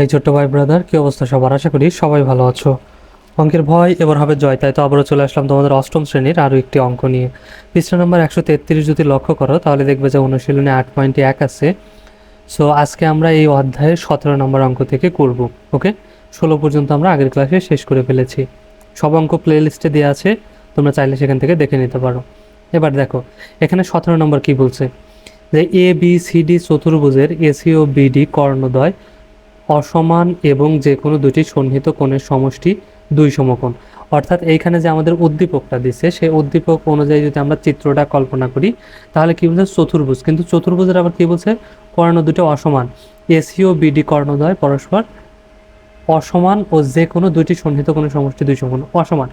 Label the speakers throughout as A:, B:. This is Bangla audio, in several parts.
A: এই ছোট্ট ভাই ব্রাদার, কি অবস্থা সবার? আশা করি সবাই ভালো আছো। অঙ্কের ভয় এবার হবে জয়, তাই তো আবারও চলে আসলাম তোমাদের অষ্টম শ্রেণির আরও একটি অঙ্ক নিয়ে। পৃষ্ঠা নম্বর একশো তেত্রিশ যদি লক্ষ্য করো, তাহলে দেখবে যে অনুশীলনে আট পয়েন্টে এক আছে। সো আজকে আমরা এই অধ্যায়ের সতেরো নম্বর অঙ্ক থেকে করব, ওকে? ষোলো পর্যন্ত আমরা আগের ক্লাসে শেষ করে ফেলেছি। সব অঙ্ক প্লে লিস্টে দেওয়া আছে, তোমরা চাইলে সেখান থেকে দেখে নিতে পারো। এবার দেখো, এখানে সতেরো নম্বর কি বলছে? যে এ বি সি ডি চতুর্ভুজের এসি ও বিডি কর্ণদ্বয় অসমান এবং যে কোনো দুটি সন্নিহিত কোণের সমষ্টি দুই সমকোণ। অর্থাৎ এইখানে যে আমাদের উদ্দীপকটা দিচ্ছে সেই উদ্দীপক অনুযায়ী যদি আমরা চিত্রটা কল্পনা করি, তাহলে কি বলছে? চতুর্ভুজ। কিন্তু চতুর্ভুজের আবার কি বলছে? কর্ণ দুটো অসমান। এসি ও বিডি কর্ণদ্বয় পরস্পর অসমান ও যে কোনো দুটি সন্নিহিত কোনো সমষ্টি দুই সমকোণ। অসমান।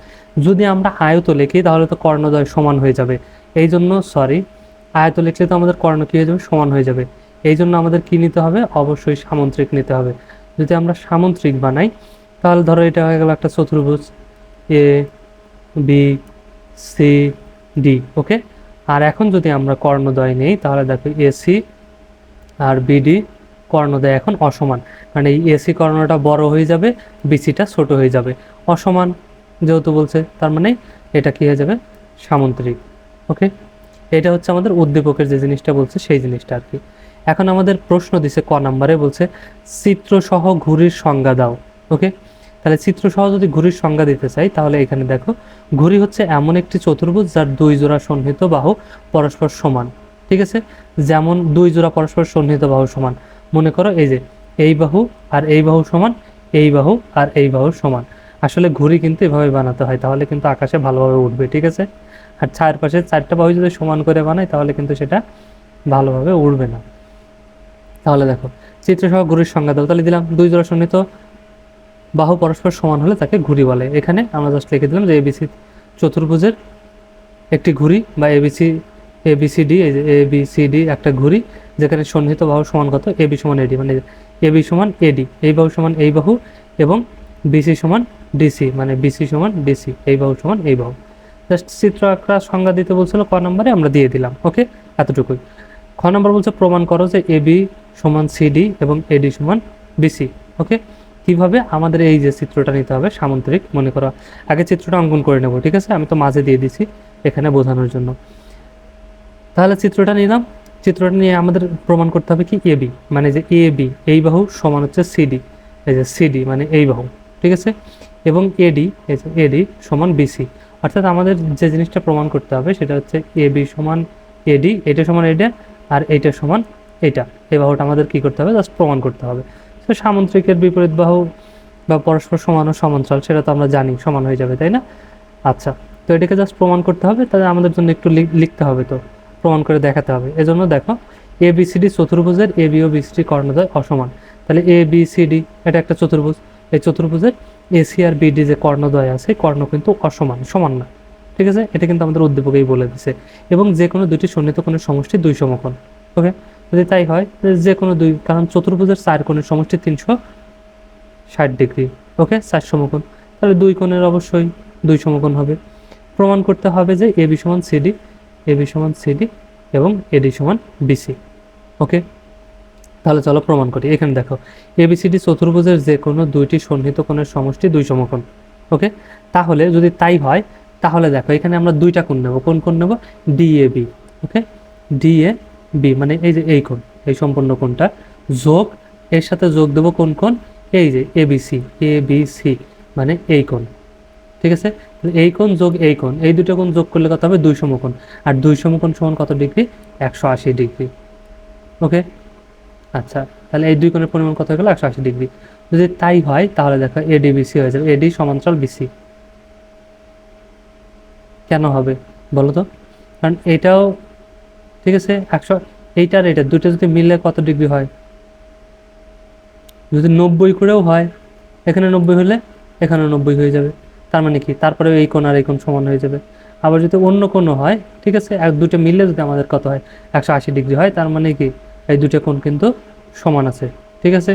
A: যদি আমরা আয়ত লিখি, তাহলে তো কর্ণদ্বয় সমান হয়ে যাবে। এই জন্য সরি আয়ত লিখলে তো আমাদের কর্ণ কী হয়ে যাবে? সমান হয়ে যাবে। এই জন্য আমাদের কি নিতে হবে? অবশ্যই সামন্ত্রিক নিতে হবে। যদি আমরা সামন্ত্রিক বানাই, তাহলে ধরো এটা হয়ে গেল একটা চতুর্ভুজ A, B, C, D, okay? আর এখন যদি আমরা কর্ণদ্বয় নেই, তাহলে দেখো এসি আর বিডি কর্ণদ্বয় এখন অসমান। কারণ এই এসি কর্ণটা বড় হয়ে যাবে বিসিটা ছোট হয়ে যাবে। অসমান যেহেতু বলছে, তার মানে এটা কি হয়ে যাবে? সামন্ত্রিক, ওকে? এটা হচ্ছে আমাদের উদ্দীপকের যে জিনিসটা বলছে, সেই জিনিসটা আর কি। এখন আমাদের প্রশ্ন দিছে ক নাম্বারে, বলছে, চিত্রসহ ঘুড়ির সংজ্ঞা দাও। ওকে? তাহলে চিত্রসহ যদি ঘুড়ির সংজ্ঞা দিতে চাই, তাহলে এখানে দেখো, ঘুড়ি হচ্ছে এমন একটি চতুর্ভুজ যার দুই জোড়া সন্নিহিত বাহু পরস্পর সমান। ঠিক আছে? যেমন দুই জোড়া পরস্পর সন্নিহিত বাহু সমান। মনে করো এই যে, এই বাহু আর এই বাহু সমান, এই বাহু আর এই বাহু সমান। আসলে ঘুড়ি কিন্তু এভাবে বানাতে হয়, তাহলে কিন্তু আকাশে ভালোভাবে উঠবে, ঠিক আছে? আর চারপাশে চারটা বাহু যদি সমান করে বানাই তাহলে কিন্তু সেটা ভালোভাবে উড়বে না। তাহলে দেখো, চিত্রসহ ঘুরির সংজ্ঞা দাও। তাহলে দিলাম, দুই জোড়া সন্নিহিত বাহু পরস্পর সমান হলে তাকে ঘুড়ি বলে। এখানে আমরা জাস্ট লিখে দিলাম যে এবিসি চতুর্ভুজের একটি ঘুড়ি বা এবিসি এবিসিডি এই যে এবিসিডি একটা ঘুড়ি, যেখানে সন্নিহিত বাহু সমান কত? এবি সমান এডি মানে এবি সমান এডি এই বাহু সমান এই বাহু এবং বিসি সমান ডিসি মানে বিসি সমান ডিসি এই বাহু সমান এই বাহু। জাস্ট চিত্র আঁকার সংজ্ঞা দিতে বলছিল, ক নম্বরে আমরা দিয়ে দিলাম ওকে এতটুকুই। খ নম্বর বলছে, প্রমাণ করো যে এবি সমান সিডি এবং এডি সমান বিসি ওকে কীভাবে আমাদের এই যে চিত্রটা নিতে হবে, সামন্তরিক, মনে করো, আগে চিত্রটা অঙ্কন করে নেব, ঠিক আছে? আমি তো মাঝে দিয়ে দিছি এখানে বোঝানোর জন্য। তাহলে চিত্রটা নিলাম। চিত্রটা নিয়ে আমাদের প্রমাণ করতে হবে কি? এবি মানে যে এ বি এই বাহু সমান হচ্ছে সিডি এই যে সিডি মানে এই বাহু, ঠিক আছে? এবং এডি এই যে এডি সমান বিসি অর্থাৎ আমাদের যে জিনিসটা প্রমাণ করতে হবে সেটা হচ্ছে এ বি সমান এডি এটা সমান এটা আর এইটা সমান এইটা। এই বাহুটা আমাদের কি করতে হবে? জাস্ট প্রমাণ করতে হবে। তো সামন্ত্রিকের বিপরীত বাহু বা পরস্পর সমান ও সমান্তরাল, সেটা তো আমরা জানি, সমান হয়ে যাবে, তাই না? আচ্ছা তো এটাকে জাস্ট প্রমাণ করতে হবে। তাহলে আমাদের জন্য একটু লিখতে হবে তো, প্রমাণ করে দেখাতে হবে। এজন্য দেখো এ বি সি ডি চতুর্ভুজের এ বি ও বি সি ডি কর্ণদ্বয় অসমান। তাহলে এ বি সি ডি এটা একটা চতুর্ভুজ। এই চতুর্ভুজের এসি আর বিডি যে কর্ণদ্বয় আছে, কর্ণ কিন্তু অসমান, সমান না। ঠিক আছে? এটা কিন্তু আমাদের উদ্দীপকেই বলে দিছে। এবং যে কোনো দুটি সন্নিহিত কোণের সমষ্টি দুই সমকোণ। ওকে যদি তাই হয় যে কোনো দুই, কারণ চতুর্ভুজের চার কোণের সমষ্টি তিনশো ষাট ডিগ্রি, ওকে? চার সমকোণ। তাহলে দুই কোণের অবশ্যই দুই সমকোণ হবে। প্রমাণ করতে হবে যে এ বি সমান সিডি এ বি সমান সিডি এবং এডি সমান বিসি ওকে? তাহলে চলো প্রমাণ করি। এখানে দেখো এবিসিডি চতুর্ভুজের যে কোনো দুইটি সন্নিহিত কোণের সমষ্টি দুই সমকোণ, ওকে? তাহলে যদি তাই হয়, তাহলে দেখো, এখানে আমরা দুইটা কোণ নেব। কোন কোণ নেব? ডিএবি ওকে? ডিএ বি মানে এই যে এই কোণ, এই সম্পূর্ণ কোণটা। যোগ, এর সাথে যোগ দেবো কোন কোণ? এই যে এবিসি এ বি সি মানে এই কোণ। ঠিক আছে? এই কোণ যোগ এই কোণ, এই দুটো কোণ যোগ করলে কত হবে? দুই সমকোণ। আর দুই সমকোণ সমান কত ডিগ্রি? একশো আশি ডিগ্রি। ওকে? আচ্ছা তাহলে এই দুই কোণের পরিমাণ কত হয়ে গেল? একশো আশি ডিগ্রি। যদি তাই হয়, তাহলে দেখো এডি বিসি হয়ে যাবে। এডি সমান্তরাল বিসি কেন হবে? বলো তো। কারণ এটাও ঠিক আছে? একশো এইটার এটা দুটো যদি মিললে কত ডিগ্রি হয়? যদি নব্বই করেও হয়, এখানে নব্বই হলে এখানে নব্বই হয়ে যাবে। তার মানে কি? তারপরে এই কোণ আর এই কোণ সমান হয়ে যাবে। আবার যদি অন্য কোনো হয়, ঠিক আছে? এক দুটো মিললে যদি আমাদের কত হয়? একশো আশি ডিগ্রি হয়, তার মানে কি? এই দুটো কোণ কিন্তু সমান আছে। ঠিক আছে?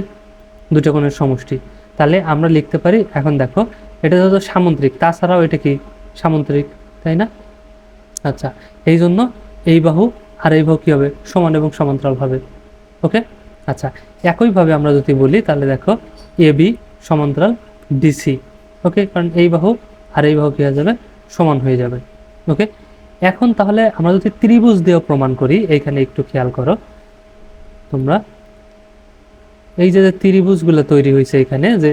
A: দুটো কোণের সমষ্টি। তাহলে আমরা লিখতে পারি, এখন দেখো, এটা হলো সামুদ্রিক। তাছাড়াও এটা কি? সামুদ্রিক, তাই না? আচ্ছা এই জন্য এই বাহু আর এই বাহু কী হবে সমান এবং সমান্তরাল হবে ওকে? আচ্ছা একইভাবে আমরা যদি বলি, তাহলে দেখো এ, বি সমান্তরাল ডিসি। ওকে? কারণ এই বাহু আর এই বাহু কী হয়ে যাবে? সমান হয়ে যাবে। ওকে? এখন তাহলে আমরা যদি ত্রিভুজ দিয়েও প্রমাণ করি, এইখানে একটু খেয়াল করো। তোমরা এই যে যে ত্রিভুজগুলো তৈরি হয়েছে এখানে, যে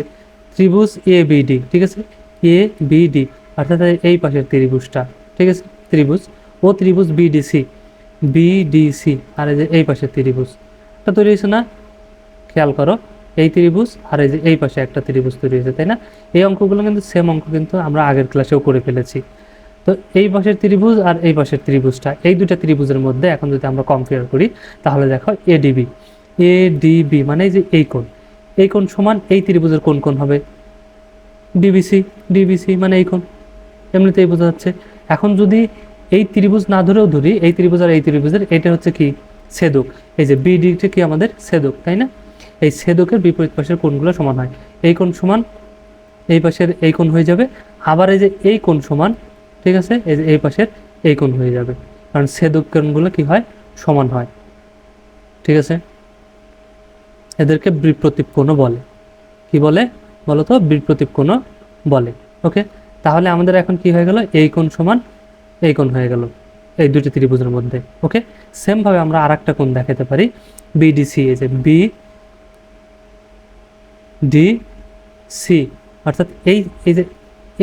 A: ত্রিভুজ এ বিডি ঠিক আছে? এ বিডি অর্থাৎ এই পাশের ত্রিভুজটা, ঠিক আছে? ত্রিভুজ। ও ত্রিভুজ বিডিসি বিডিসি আর এই যে এই পাশের ত্রিভুজ। এটা তৈরি হয়েছে না? খেয়াল করো, এই ত্রিভুজ আর এই যে এই পাশে একটা ত্রিভুজ তৈরি হয়েছে, তাই না? এই অঙ্কগুলো কিন্তু সেম অঙ্ক কিন্তু আমরা আগের ক্লাসেও করে ফেলেছি। তো এই পাশের ত্রিভুজ আর এই পাশের ত্রিভুজটা, এই দুইটা ত্রিভুজের মধ্যে এখন যদি আমরা কম্পেয়ার করি, তাহলে দেখো এডিবি এডিবি মানে যে এই কোণ। এই কোণ সমান এই ত্রিভুজের কোন কোণ হবে? ডিবিসি ডিবিসি মানে এই কোণ। এমনিতেই বোঝা যাচ্ছে। এখন যদি এই ত্রিভুজ না ধরেও ধরি, এই ত্রিভুজ আর এই ত্রিভুজের, এটা হচ্ছে কি? ছেদক। এই যে বিডিটা কি আমাদের? ছেদক, তাই না? এই ছেদকের বিপরীত পাশের কোণগুলো সমান হয়। এই কোণ সমান, এই পাশের এই কোণ হয়ে যাবে। আবার এই যে এই কোণ সমান, ঠিক আছে? এই যে এই পাশের এই কোণ হয়ে যাবে। কারণ ছেদক কোণগুলো কি হয়? সমান হয়। ঠিক আছে? এদেরকে বিপ্রতীপ কোণও বলে। কি বলে? বলো তো বিপ্রতীপ কোণও বলে। ওকে? তাহলে আমাদের এখন কি হয়ে গেল? এই কোণ সমান এই কোণ হয়ে গেল। এই দুটি ত্রিভুজের মধ্যে, ওকে? সেমভাবে আমরা আর একটা কোণ দেখাতে পারি। বিডিসি এই যে বি ডি সি অর্থাৎ এই এই যে,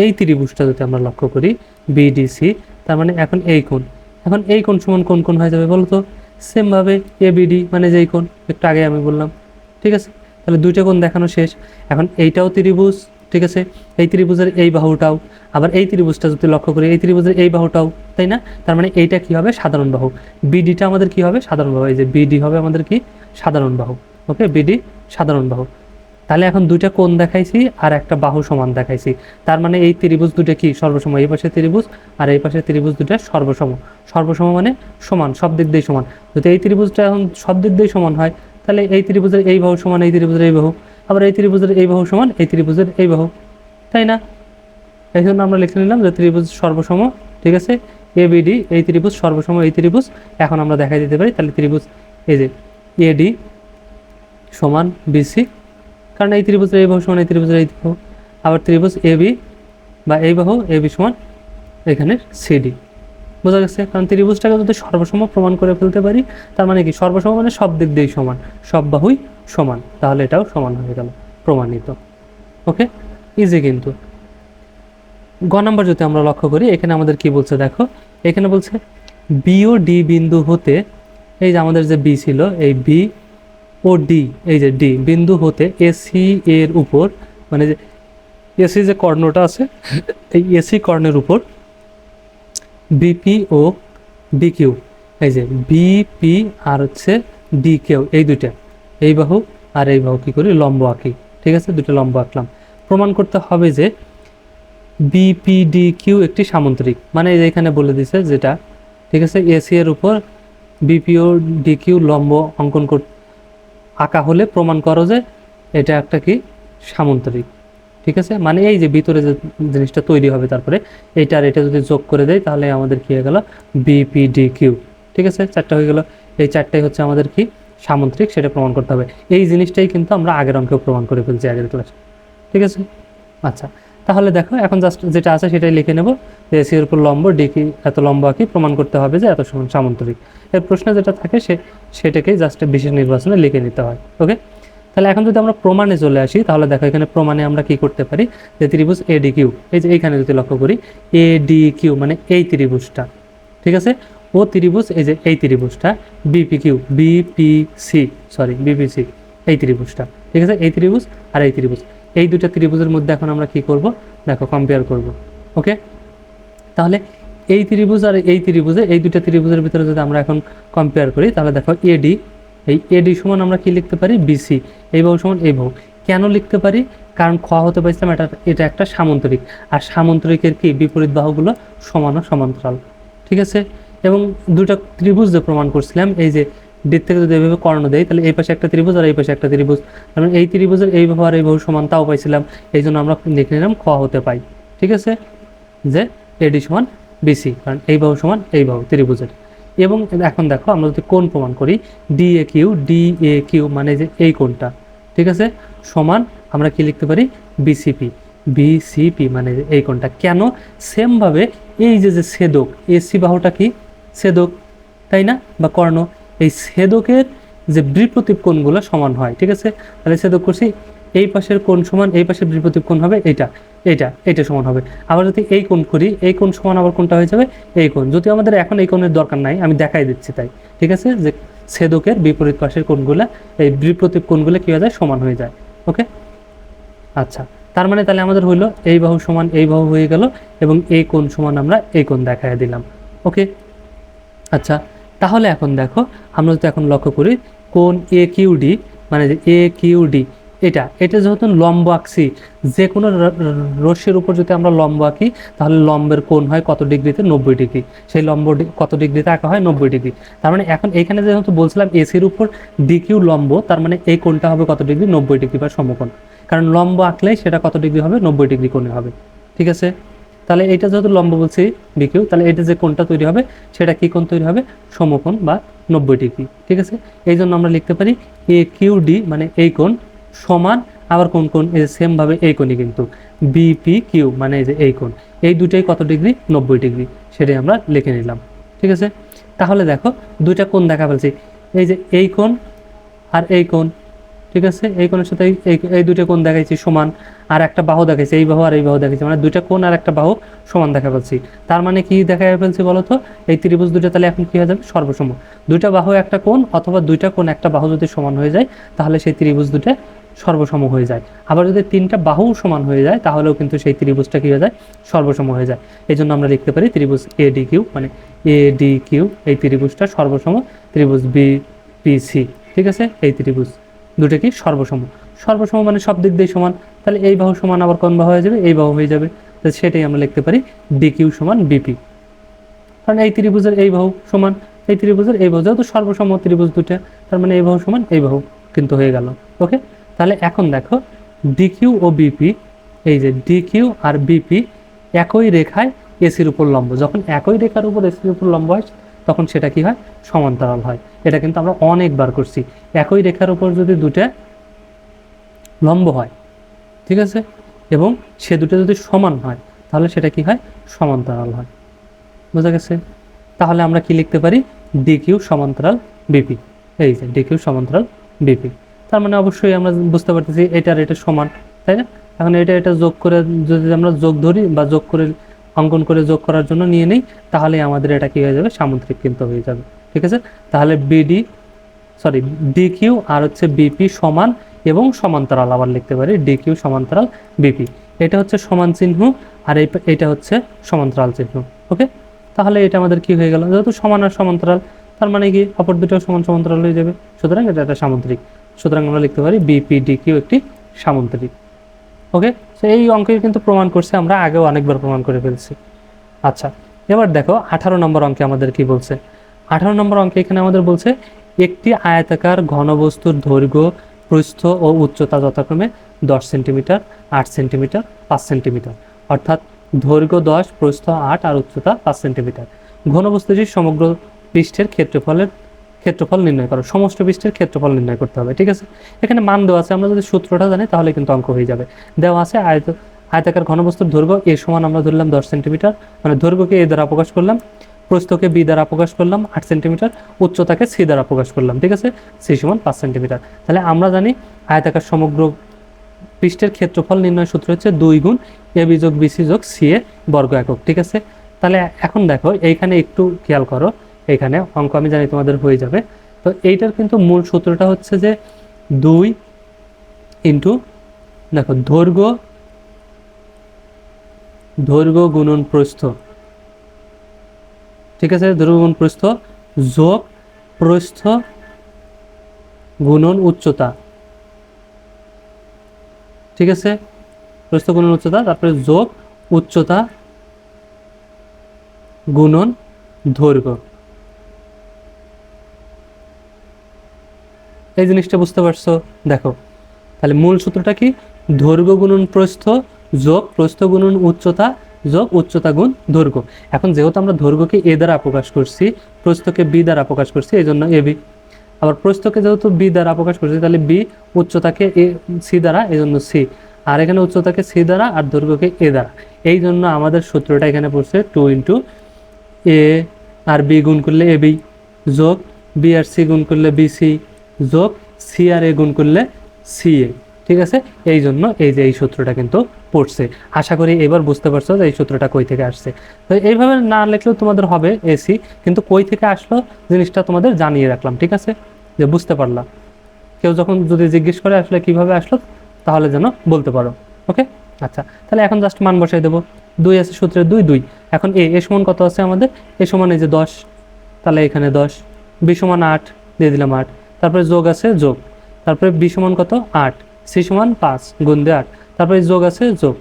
A: এই ত্রিভুজটা যদি আমরা লক্ষ্য করি বিডিসি তার মানে এখন এই কোণ। এখন এই কোণ সমান কোন কোণ হয়ে যাবে বলো তো? সেমভাবে এবিডি মানে যেই কোণ, একটু আগে আমি বললাম, ঠিক আছে? তাহলে দুইটা কোণ দেখানো শেষ। এখন এইটাও ত্রিভুজ ঠিক আছে? এই ত্রিভুজের এই বাহুটাও। আবার এই ত্রিভুজটা যদি লক্ষ্য করি, এই ত্রিভুজের এই বাহুটাও, তাই না? তার মানে এইটা কি হবে? সাধারণ বাহু। বিডিটা আমাদের কি হবে? সাধারণ বাহু। এই যে বিডি হবে আমাদের কি? সাধারণ বাহু। ওকে? বিডি সাধারণ বাহু। তাহলে এখন দুইটা কোণ দেখাইছি আর একটা বাহু সমান দেখাইছি। তার মানে এই ত্রিভুজ দুটো কি? সর্বসম। এই পাশে ত্রিভুজ আর এই পাশে ত্রিভুজ দুটো সর্বসম। সর্বসম মানে সমান, সব দিক দিয়ে সমান। যদি এই ত্রিভুজটা এখন সব দিক দিয়ে সমান হয়, তাহলে এই ত্রিভুজের এই বাহু সমান, এই ত্রিভুজের এই বাহু। আবার এই ত্রিভুজের এই বাহু সমান, এই ত্রিভুজের এই বাহু। তাই না? এই জন্য আমরা লিখে নিলাম যে ত্রিভুজ সর্বসম, ঠিক আছে? এ এবিডি এই ত্রিভুজ সর্বসম, এই ত্রিভুজ। এখন আমরা দেখাই দিতে পারি, তাহলে ত্রিভুজ, এই যে এডি সমান বিসি কারণ এই ত্রিভুজের এই বাহু সমান, এই ত্রিভুজের এই বাহু। আবার ত্রিভুজ এ বি বা এই বাহু এ বি সমান এখানে সিডি বোঝা গেছে? কারণ ত্রিভুজটাকে যদি সর্বসম প্রমাণ করে ফেলতে পারি, তার মানে কি? সর্বসম মানে সব দিক দিয়েই সমান। সব বাহুই সমান, তাহলে এটাও সমান হয়ে গেল, প্রমাণিত। ওকে? ইজি কিন্তু। গ নাম্বার যদি আমরা লক্ষ্য করি, এখানে আমাদের কি বলছে দেখো, এখানে বলছে বি ও ডি বিন্দু হতে, এই যে আমাদের যে বি ছিল, এই বি ও ডি এই যে ডি বিন্দু হতে এসি এর উপর মানে যে এসি যে কর্ণটা আছে, এই এসি কর্ণের উপর বিপি ও ডিকিউ এই যে বিপি আর হচ্ছে ডি কেউ এই দুইটা। এই বাহু আর এই বাহু কি করি? লম্ব আঁকি। ঠিক আছে? দুটো লম্ব আঁকলাম। প্রমাণ করতে হবে যে বিপিডি কিউ একটি সামন্তরিক মানে এখানে বলে দিছে যেটা, ঠিক আছে? এসি এর উপর বিপিও ডিকিউ লম্ব অঙ্কন কর, আঁকা হলে প্রমাণ করো যে এটা একটা কি? সামন্তরিক ঠিক আছে? মানে এই যে ভিতরে যে জিনিসটা তৈরি হবে তারপরে এটা আর এটা যদি যোগ করে দেয় তাহলে আমাদের কি হয়ে গেল? বিপিডি কিউ ঠিক আছে? চারটা হয়ে গেল। এই চারটাই হচ্ছে আমাদের কি? সামন্ত্রিক সেটা প্রমাণ করতে হবে। এই জিনিসটাই কিন্তু আমরা আগের অঙ্কেও প্রমাণ করে ফেলছি আগের ক্লাসে ঠিক আছে? আচ্ছা তাহলে দেখো, এখন জাস্ট যেটা আছে সেটাই লিখে নেব যে এসি এর উপর লম্ব ডিকি এত লম্ব আঁকি প্রমাণ করতে হবে যে এত সমান সামন্তরিক। এর প্রশ্নে যেটা থাকে সে, সেটাকেই জাস্ট বিশেষ নির্বাচনে লিখে নিতে হয় ওকে তাহলে এখন যদি আমরা প্রমাণে চলে আসি, তাহলে দেখো এখানে প্রমাণে আমরা কি করতে পারি? যে ত্রিভুজ এ ডি কিউ এই যে এইখানে যদি লক্ষ্য করি এ ডি কিউ মানে এই ত্রিভুজটা, ঠিক আছে? ও ত্রিভুজ, এই যে এই ত্রিভুজটা BP Q BPC sorry BPC এই ত্রিভুজটা, ঠিক আছে? এই ত্রিভুজ আর এই ত্রিভুজ। এই দুটো ত্রিভুজের মধ্যে এখন আমরা কি করব? দেখো কম্পেয়ার করব ওকে তাহলে এই ত্রিভুজ আর এই ত্রিভুজে, এই দুটা ত্রিভুজের ভিতরে যদি আমরা এখন কম্পেয়ার করি, তাহলে দেখো এডি এই এডি সমান আমরা কি লিখতে পারি? বিসি এই বাহু সমান এই বাহু। কেন লিখতে পারি? কারণ খ হতে পারছিলাম, এটা এটা একটা সামন্তরিক। আর সামন্তরিকের কি? বিপরীত বাহুগুলো সমান সমান্তরাল, ঠিক আছে? এবং দুটা ত্রিভুজ যে প্রমাণ করছিলাম, এই যে দিক থেকে যদি এভাবে কর্ণ দেয় তাহলে এই পাশে একটা ত্রিভুজ আর এই পাশে একটা ত্রিভুজ। কারণ এই ত্রিভুজের এই বাহু আর এই বাহু সমান তাও পাইছিলাম, এই জন্য আমরা লিখে নিলাম খ হতে পাই। ঠিক আছে? যে এডি সমান বিসি কারণ এই বাহু সমান এই বাহু ত্রিভুজের। এবং এখন দেখো, আমরা যদি কোণ প্রমাণ করি, D A Q, D A Q মানে যে এই কোণটা। ঠিক আছে? সমান আমরা কি লিখতে পারি? বিসিপি বিসিপি মানে এই কোণটা। কেন? সেমভাবে এই যে যে ছেদক এসি বাহুটা কি? ছেদক তাই না? বা কর্ণ। এই ছেদকের যে বিপ্রতীপ কোণগুলো সমান হয়, ঠিক আছে? তাহলে ছেদক করছি, এই পাশের কোণ সমান, এই পাশের বিপ্রতীপ কোণ হবে এইটা এইটা এটা সমান হবে। আবার যদি এই কোণ করি, এই কোণ সমান আবার কোনটা হয়ে যাবে এই কোণ। যদি আমাদের এখন এই কোণের দরকার নাই, আমি দেখাই দিচ্ছি তাই, ঠিক আছে? যে ছেদকের বিপরীত পাশের কোণগুলো, এই বিপ্রতীপ কোণগুলো কী হয়ে যায়? সমান হয়ে যায়, ওকে? আচ্ছা তার মানে তাহলে আমাদের হইল এই বাহু সমান, এই বাহু হয়ে গেল এবং এই কোণ সমান আমরা এই কোণ দেখায় দিলাম, ওকে? আচ্ছা তাহলে এখন দেখো, আমরা যদি এখন লক্ষ্য করি কোন এ কিউ ডি মানে যে এ কিউ ডি এটা এটা যেহেতু লম্ব আঁকছি যে কোনো রশ্মির উপর যদি আমরা লম্ব আঁকি, তাহলে লম্বের কোণ হয় কত ডিগ্রিতে? নব্বই ডিগ্রি। সেই লম্ব কত ডিগ্রিতে আঁকা হয়? নব্বই ডিগ্রি। তার মানে এখন এখানে যেহেতু বলছিলাম এসির উপর ডিকিউ লম্ব, তার মানে এই কোণটা হবে কত ডিগ্রি? নব্বই ডিগ্রি বা সমকোণ। কারণ লম্ব আঁকলেই সেটা কত ডিগ্রি হবে? নব্বই ডিগ্রি কোণে হবে। ঠিক আছে? তাহলে এটা যেহেতু লম্ব বলছি বিকিউ, তাহলে এটা যে কোনটা তৈরি হবে, সেটা কি কোন তৈরি হবে? সমকোণ বা নব্বই ডিগ্রি ঠিক আছে? এই জন্য আমরা লিখতে পারি এ কিউ ডি মানে এই কোণ সমান আবার কোন কোন এই সেমভাবে এই কোণই কিন্তু। বিপি কিউ মানে এই যে এই কোণ। এই দুটাই কত ডিগ্রি? নব্বই ডিগ্রি। সেটাই আমরা লিখে নিলাম, ঠিক আছে? তাহলে দেখো দুইটা কোণ দেখা ফেলছি। এই যে এই কোণ আর এই কোণ ঠিক আছে? এই কোণের সাথে এই- দুটো কোণ দেখাইছি সমান, আর একটা বাহু দেখাইছি। এই বাহু আর এই বাহু দেখাইছি। মানে দুইটা কোণ আর একটা বাহু সমান দেখা ফেলছি। তার মানে কি দেখা ফেলছি বলো তো এই ত্রিভুজ দুটো তাহলে এখন কি হয়ে যাবে? সর্বসম। দুইটা বাহু, একটা কোণ, অথবা দুইটা কোণ, একটা বাহু যদি সমান হয়ে যায়, তাহলে সেই ত্রিভুজ দুটো সর্বসম হয়ে যায়। আবার যদি তিনটা বাহু সমান হয়ে যায়, তাহলেও কিন্তু সেই ত্রিভুজটা কি হয়ে যায়? সর্বসম হয়ে যায়। এই জন্য আমরা লিখতে পারি ত্রিভুজ এ ডি কিউ মানে এ ডি কিউ এই ত্রিভুজটা সর্বসম ত্রিভুজ বি পি সি ঠিক আছে? এই ত্রিভুজ। দুটো কি? সর্বসম। সর্বসম মানে সব দিক দিয়ে সমান। তাহলে এই বাহু সমান আবার কোন বাহু হয়ে যাবে? এই বাহু হয়ে যাবে। তো সেটাই আমরা লিখতে পারি ডি কিউ সমান বিপি কারণ এই ত্রিভুজের এই বাহু সমান, এই ত্রিভুজের এই বাহু, যেহেতু সর্বসম ত্রিভুজ দুটো তার মানে এই বাহু সমান এই বাহু কিন্তু হয়ে গেল। ওকে? তাহলে এখন দেখো ডিকিউ ও বিপি এই যে ডিকিউ আর বিপি একই রেখায় এসির উপর লম্ব। যখন একই রেখার উপর এসির উপর লম্ব হয়, তখন সেটা কি হয়? সমান্তরাল হয়। এটা কিন্তু আমরা অনেকবার করছি। একই রেখার উপর যদি দুটো লম্ব হয়, ঠিক আছে? এবং সে দুটো যদি সমান হয়, তাহলে সেটা কি হয়? সমান্তরাল হয়। বোঝা গেছে? তাহলে আমরা কি লিখতে পারি? ডিকিউ সমান্তরাল বিপি এই যে ডিকিউ সমান্তরাল বিপি তার মানে অবশ্যই আমরা বুঝতে পারতেছি এটা আর এটা সমান, তাই না? এখন এটা এটা যোগ করে যদি আমরা যোগ ধরি বা যোগ করে, অঙ্কন করে যোগ করার জন্য নিয়ে নিই, তাহলে আমাদের এটা কি হয়ে যাবে? সামুদ্রিক কিন্তু হয়ে যাবে। ঠিক আছে? তাহলে বিডি সরি ডিকিউ আর হচ্ছে বিপি সমান এবং সমান্তরাল আবার লিখতে পারি ডিকিউ সমান্তরাল বিপি এটা হচ্ছে সমান চিহ্ন আর এটা হচ্ছে সমান্তরাল চিহ্ন, ওকে? তাহলে এটা আমাদের কি হয়ে গেল? যেহেতু সমান আর সমান্তরাল, তার মানে কি? অপর দুটো সমান সমান্তরাল হয়ে যাবে। সুতরাং এটা একটা সামুদ্রিক। সুতরাং আমরা লিখতে পারি বিপি ডিকিউ একটি সামুদ্রিক, ওকে? তো এই অঙ্কের কিন্তু প্রমাণ করছে, আমরা আগেও অনেকবার প্রমাণ করে ফেলছি। আচ্ছা এবার দেখো, আঠারো নম্বর অঙ্কে আমাদের কি বলছে? আঠারো নম্বর অঙ্কে এখানে আমাদের বলছে, একটি আয়তাকার ঘনবস্তুর দৈর্ঘ্য প্রস্থ ও উচ্চতা যথাক্রমে দশ সেন্টিমিটার, আট সেন্টিমিটার, পাঁচ সেন্টিমিটার। অর্থাৎ দৈর্ঘ্য দশ প্রস্থ আট আর উচ্চতা পাঁচ সেন্টিমিটার। ঘনবস্তুটির সমগ্র পৃষ্ঠের ক্ষেত্রফলের ক্ষেত্রফল নির্ণয় করো সমস্ত পৃষ্ঠের ক্ষেত্রফল নির্ণয় করতে হবে, ঠিক আছে? এখানে মান দেওয়া আছে, আমরা যদি সূত্রটা জানি তাহলে কিন্তু অঙ্ক হয়ে যাবে। দেওয়া আছে আয়ত আয়তাকার ঘনবস্তুর দৈর্ঘ্য, এ সমান আমরা ধরলাম দশ সেন্টিমিটার মানে দৈর্ঘ্যকে এ দ্বারা প্রকাশ করলাম প্রস্থকে বি দ্বারা প্রকাশ করলাম, আট সেন্টিমিটার, উচ্চতাকে সি দ্বারা প্রকাশ করলাম, ঠিক আছে? সি সমান পাঁচ সেন্টিমিটার। তাহলে আমরা জানি আয়তাকার সমগ্র পৃষ্ঠের ক্ষেত্রফল নির্ণয় সূত্র হচ্ছে দুই গুণ এ বি যোগ বিসি যোগ সি এ বর্গ একক, ঠিক আছে? তাহলে এখন দেখো, এইখানে একটু খেয়াল করো এখানে অঙ্ক আমি জানি তোমাদের হয়ে যাবে। তো এইটার কিন্তু মূল সূত্রটা হচ্ছে যে দুই ইন্টু, দেখো, দৈর্ঘ্য দৈর্ঘ্য গুণন প্রস্থ। ঠিক আছে? দৈর্ঘ্য প্রস্থ, যোগ প্রস্থ গুণন উচ্চতা। ঠিক আছে? প্রস্থ গুণন উচ্চতা, তারপরে যোগ উচ্চতা গুণন দৈর্ঘ্য। এই জিনিসটা বুঝতে পারছ? দেখো, তাহলে মূল সূত্রটা কি? দৈর্ঘ্য গুণন প্রস্থ, যোগ প্রস্থ গুণন উচ্চতা যোগ, উচ্চতা গুণ দৈর্ঘ্য। এখন যেহেতু আমরা দৈর্ঘ্যকে এ দ্বারা প্রকাশ করছি, প্রস্থকে বি দ্বারা প্রকাশ করছি এই জন্য এ বি। আবার প্রস্থকে যেহেতু বি দ্বারা প্রকাশ করছি, তাহলে বি উচ্চতাকে এ, সি দ্বারা এই জন্য সি। আর এখানে উচ্চতাকে সি দ্বারা আর দৈর্ঘ্যকে এ দ্বারা। এই জন্য আমাদের সূত্রটা এখানে পড়ছে টু ইন্টু এ আর বি গুণ করলে এ বি যোগ, বি আর সি গুণ করলে বি সি যোগ, সি আর এ গুণ করলে সি এ। ঠিক আছে? এই জন্য এই যে এই সূত্রটা কিন্তু পড়ছে। আশা করি এবার বুঝতে পারছ যে এই সূত্রটা কই থেকে আসছে। তো এইভাবে না লিখলেও তোমাদের হবে এসি কিন্তু কই থেকে আসলো জিনিসটা তোমাদের জানিয়ে রাখলাম, ঠিক আছে? যে বুঝতে পারলাম কেউ যখন যদি জিজ্ঞেস করে আসলে কীভাবে আসলো, তাহলে যেন বলতে পারো, ওকে? আচ্ছা তাহলে এখন জাস্ট মান বসাই দেবো। দুই আছে সূত্রে দুই দুই। এখন এ এ সমান কত আছে আমাদের? এ সমান এই যে দশ, তাহলে এখানে দশ। বি সমান আট, দিয়ে দিলাম আট। তারপরে যোগ আছে যোগ। তারপরে বি সমান কত? আট। সি সমান পাঁচ গুণ দিয়ে আট। তারপরে যোগ আছে যোগ।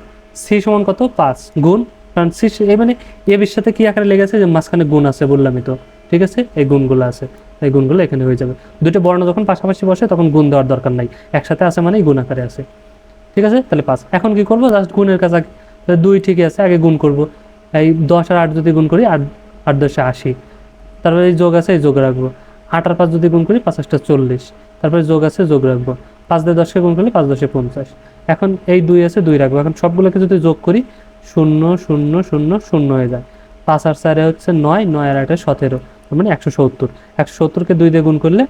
A: সি সমান কত? পাঁচ গুণ। কারণ সি এই মানে এ বির সাথে কি আকারে লেগেছে যে মাঝখানে গুণ আছে বললামই তো। ঠিক আছে? এই গুণগুলো আছে। এই গুণগুলো এখানে হয়ে যাবে। দুটো বর্ণ যখন পাশাপাশি বসে, তখন গুণ দেওয়ার দরকার নাই। একসাথে আছে মানেই গুণ আকারে আছে। ঠিক আছে? তাহলে পাঁচ। এখন কি করব? জাস্ট গুণের কাজ আগে। তাহলে দুই ঠিকই আছে, আগে গুণ করব। এই দশ আর আট যদি গুণ করি, আট আট দশে আশি। তারপরে এই যোগ আছে, এই যোগ রাখব। আট আর পাঁচ যদি গুণ করি পাঁচ আটটা চল্লিশ। তারপরে যোগ আছে, যোগ রাখব। পাঁচ দিয়ে দশকে গুণ করলে পাঁচ দশে পঞ্চাশ। এখন এই দুই আছে, দুই রাখব। এখন সবগুলোকে যদি যোগ করি, শূন্য শূন্য শূন্য শূন্য হয়ে যায়। পাঁচ আর চারে হচ্ছে নয় নয় আর আটে সতেরো মানে একশো সত্তর। একশো সত্তরকে দুই দিয়ে গুণ করলে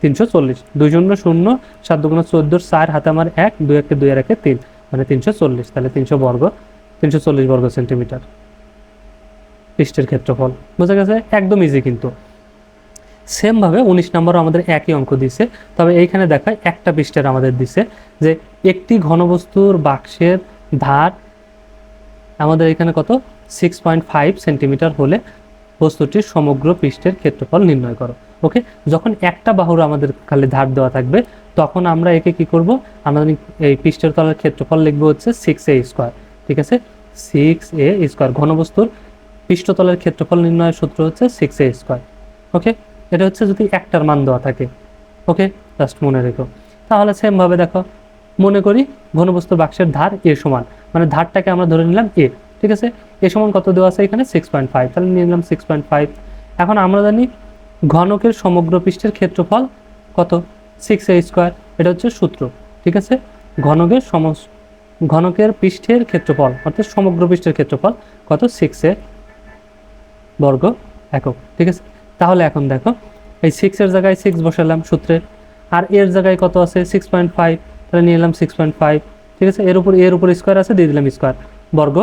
A: তিনশো চল্লিশ। দুই শূন্য শূন্য, সাত দুগুণ চোদ্দোর চার হাতে আমার এক, দুই একে দুই আর একে তিন মানে তিনশো চল্লিশ। তাহলে তিনশো বর্গ, তিনশো চল্লিশ বর্গ সেন্টিমিটার। পৃষ্ঠের ক্ষেত্রফল। বোঝা গেছে? একদম ইজি কিন্তু। সেমভাবে উনিশ নম্বরও আমাদের একই অঙ্ক দিছে তবে এইখানে দেখায় একটা পৃষ্ঠের আমাদের দিছে যে একটি ঘনবস্তুর বাক্সের ধার আমাদের এখানে কত? সিক্স পয়েন্ট ফাইভ সেন্টিমিটার হলে বস্তুটির সমগ্র পৃষ্ঠের ক্ষেত্রফল নির্ণয় করো। ওকে? যখন একটা বাহুর আমাদের খালি ধার দেওয়া থাকবে, তখন আমরা একে কি করব? আমাদের এই পৃষ্ঠের তলার ক্ষেত্রফল লিখব হচ্ছে সিক্স এ স্কোয়ার ঠিক আছে? সিক্স এ স্কোয়ার ঘনবস্তুর পৃষ্ঠতলের ক্ষেত্রফল নির্ণয়ের সূত্র হচ্ছে সিক্স এ স্কোয়ার ওকে? এটা হচ্ছে যদি একটার মান দেওয়া থাকে। ওকে জাস্ট মনে রেখো। তাহলে সেমভাবে দেখো। মনে করি ঘনবস্তুর বাক্সের ধার এ সমান। মানে ধারটাকে আমরা ধরে নিলাম এ। ঠিক আছে? এ সমান কত দেওয়া আছে এখানে? সিক্স পয়েন্ট ফাইভ তাহলে নিয়ে নিলাম সিক্স পয়েন্ট ফাইভ এখন আমরা জানি ঘনকের সমগ্র পৃষ্ঠের ক্ষেত্রফল কত? সিক্স এ স্কোয়ার এটা হচ্ছে সূত্র। ঠিক আছে? ঘনকের সম ঘনকের পৃষ্ঠের ক্ষেত্রফল, অর্থাৎ সমগ্র পৃষ্ঠের ক্ষেত্রফল কত? সিক্স এ বর্গ একক। ঠিক আছে? তাহলে এখন দেখো, এই সিক্সের জায়গায় সিক্স বসালাম সূত্রে আর এর জায়গায় কত আছে? সিক্স পয়েন্ট ফাইভ তাহলে নিয়ে এলাম সিক্স পয়েন্ট ফাইভ ঠিক আছে? এর উপর এর উপর স্কোয়ার আছে, দিয়ে দিলাম স্কোয়ার বর্গ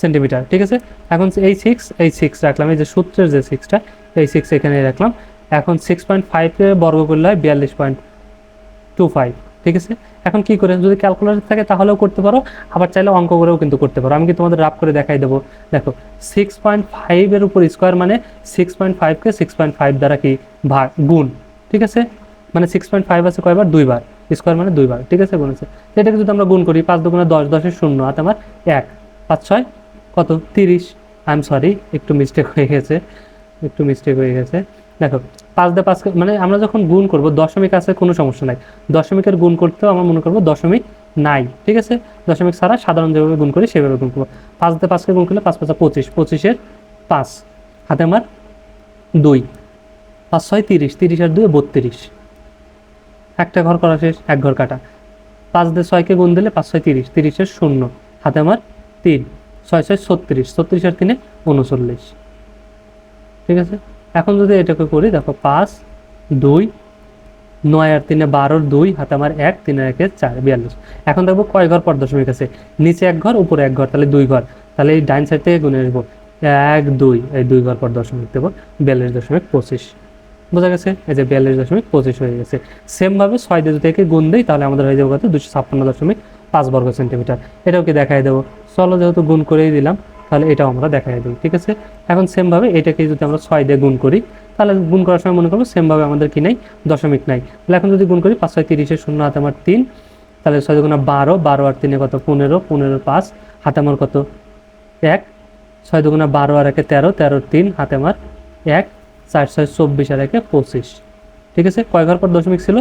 A: সেন্টিমিটার ঠিক আছে? এখন এই সিক্স এই সিক্স রাখলাম, এই যে সূত্রের যে সিক্সটা এই সিক্স এখানে রাখলাম। এখন সিক্স পয়েন্ট ফাইভে বর্গ করলে হয় বিয়াল্লিশ পয়েন্ট টু ফাইভ ঠিক আছে? এখন কি করে? যদি ক্যালকুলেটর থাকে তাহলেও করতে পারো, আবার চাইলে অঙ্ক করেও কিন্তু করতে পারো। আমি কি তোমাদের রাফ করে দেখাই দেবো? দেখো সিক্স পয়েন্ট ফাইভের উপর স্কোয়ার মানে সিক্স পয়েন্ট ফাইভকে সিক্স পয়েন্ট ফাইভ দ্বারা কি ভাগ, গুণ, ঠিক আছে? মানে সিক্স পয়েন্ট ফাইভ আছে কয়বার? দুইবার। স্কোয়ার মানে দুইবার, ঠিক আছে গুণেছে এটাকে যদি আমরা গুণ করি, পাঁচ দুগুণে দশ দশের শূন্য হাতে আমার এক, পাঁচ ছয়, কত? তিরিশ। আই এম সরি একটু মিস্টেক হয়ে গেছে, একটু মিস্টেক হয়ে গেছে। দেখো পাঁচ দিয়ে পাঁচকে মানে আমরা যখন গুণ করব, দশমিক আছে কোনো সমস্যা নাই। দশমিকের গুণ করতেও আমরা মনে করব দশমিক নাই, ঠিক আছে? দশমিক ছাড়া সাধারণ যেভাবে গুণ করি সেভাবে গুণ করব। পাঁচ দিয়ে পাঁচকে গুণ করলে পাঁচ পাঁচা পঁচিশ, পঁচিশের পাঁচ। হাতে আমার দুই। পাঁচ ছয় তিরিশ তিরিশ আর দুই বত্রিশ। একটা ঘর করা শেষ, এক ঘর কাটা। পাঁচ দিয়ে ছয়কে গুণ দিলে পাঁচ ছয় তিরিশ তিরিশের শূন্য। হাতে আমার তিন। ছয় ছয় ছত্রিশ ছত্রিশ আর তিনে উনচল্লিশ। ঠিক আছে? এখন যদি এটাকে করি, দেখো পাঁচ, দুই, নয় আর তিনে বারোর দুই, হাতে আমার এক তিনের একে চার, বিয়াল্লিশ। এখন দেখব কয় ঘর পর দশমিক আছে? নিচে এক ঘর, উপরে এক ঘর, তাহলে দুই ঘর। তাহলে এই ডাইন সাইড থেকে গুনে আসব এক, দুই, এই দুই ঘর পর দশমিক দেবো বিয়াল্লিশ দশমিক পঁচিশ। বোঝা গেছে? এই যে বিয়াল্লিশ দশমিক পঁচিশ হয়ে গেছে। সেমভাবে ছয় দিয়ে যদি একে গুণ দিই, তাহলে আমাদের হয়ে যাবে কত? দুশো ছাপ্পান্ন দশমিক পাঁচ বর্গ সেন্টিমিটার এটাও কি দেখাই দেবো? চলো যেহেতু গুণ করেই দিলাম তাহলে এটাও আমরা দেখাই দিই, ঠিক আছে? এখন সেমভাবে এটাকে যদি আমরা ছয় দিয়ে গুণ করি, তাহলে গুণ করার সময় মনে করব সেমভাবে আমাদের কি নাই? দশমিক নাই। তাহলে এখন যদি গুণ করি, পাঁচ ছয় তিরিশের শূন্য, হাতে আমার তিন, তাহলে ছয় দুগুণা বারো বারো আর তিনে কত? পনেরো পনেরো পাঁচ, হাতে আমার কত? এক, ছয় দুগুণা বারো আর একে তেরো তেরো তিন, হাতে আমার এক, চার ছয় চব্বিশ আর একে পঁচিশ, ঠিক আছে? কয় ঘর পর দশমিক ছিল?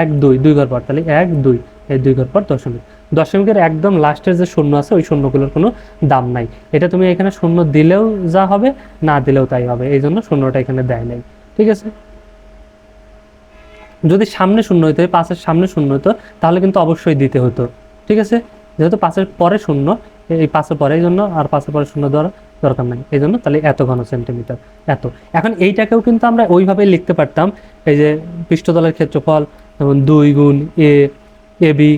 A: এক, দুই দুই ঘর পর, তাহলে এক, দুই, এই দুই ঘর পর দশমিক। দশমিকের একদম লাস্টের যে শূন্য আছে, ওই শূন্যগুলোর কোনো দাম নাই। এটা তুমি এখানে শূন্য দিলেও যা হবে, না দিলেও তাই হবে। এই জন্য শূন্যটা এখানে দেয় নাই। ঠিক আছে? যদি সামনে শূন্য এই পাঁচের সামনে শূন্য হতো তাহলে কিন্তু অবশ্যই দিতে হতো। ঠিক আছে? যেহেতু পাঁচের পরে শূন্য, এই পাঁচের পরে, এই জন্য আর পাঁচের পরে শূন্য দেওয়ার দরকার নাই। এই জন্য তাহলে এত ঘন সেন্টিমিটার এত। এখন এইটাকেও কিন্তু আমরা ওইভাবেই লিখতে পারতাম, এই যে পৃষ্ঠতলের ক্ষেত্রফল, যেমন দুই গুণ এ এ বি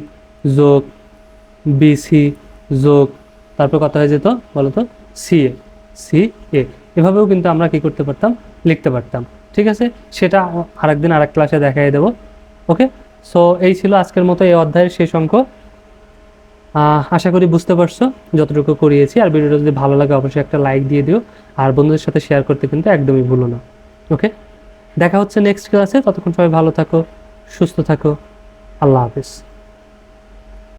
A: যোগ বিসি যোগ, তারপর কত হয়ে যেত বলো তো সি এ সি এ। এভাবেও কিন্তু আমরা কি করতে পারতাম? লিখতে পারতাম। ঠিক আছে? সেটা আরেকদিন আরেক ক্লাসে দেখাই দেবো। ওকে সো এই ছিল আজকের মতো এই অধ্যায়ের শেষ অঙ্ক। আশা করি বুঝতে পারছ, যতটুকু করিয়েছি। আর ভিডিওটা যদি ভালো লাগে, অবশ্যই একটা লাইক দিয়ে দিও। আর বন্ধুদের সাথে শেয়ার করতে কিন্তু একদমই ভুলো না। ওকে দেখা হচ্ছে নেক্সট ক্লাসে ততক্ষণ সবাই ভালো থাকো, সুস্থ থাকো। আল্লাহ হাফিজ।